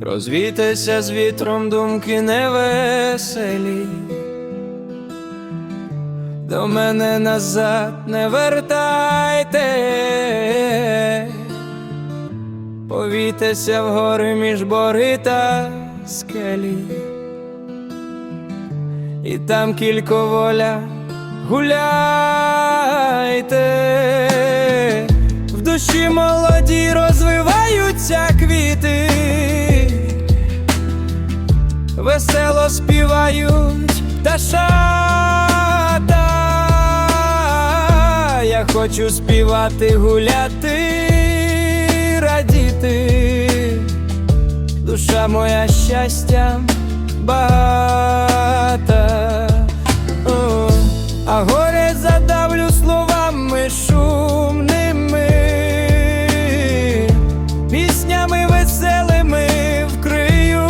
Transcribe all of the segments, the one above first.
Розвійтеся з вітром думки невеселі, до мене назад не вертайте повійтеся в гори між бори та скелі, і там кільковоля. Гуляйте, в душі молоді розвиваються квіти, весело співають пташата. Я хочу співати, гуляти, радіти, душа моя щастям багата, а горе задавлю словами шумними, піснями веселими вкрию,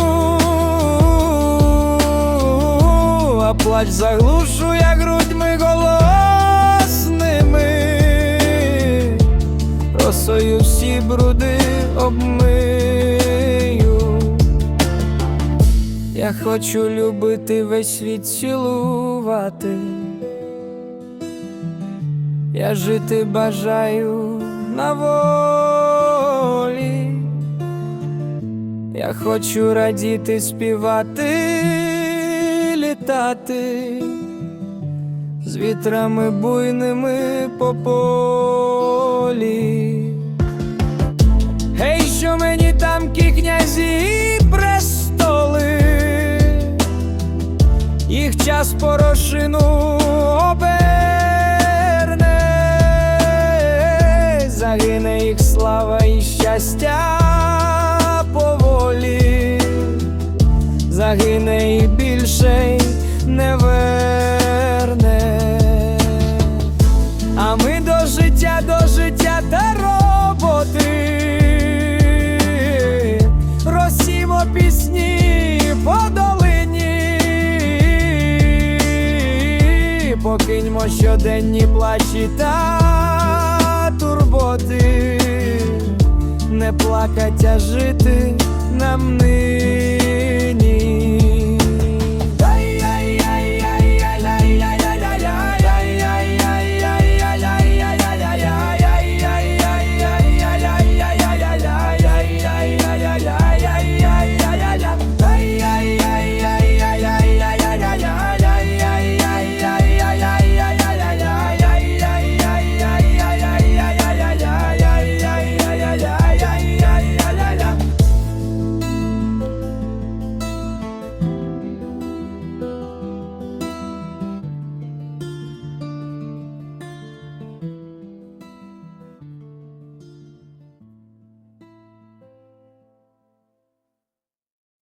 а плач заглушу я грудьми голосними, росою всі бруди обмию. Я хочу любити весь світ цілувати. Я жити бажаю на волі. Я хочу радіти, співати, літати з вітрами буйними по полі. Ті і престоли, їх час порошину покиньмо щоденні плачі та турботи, не плакать, а жити нам нині.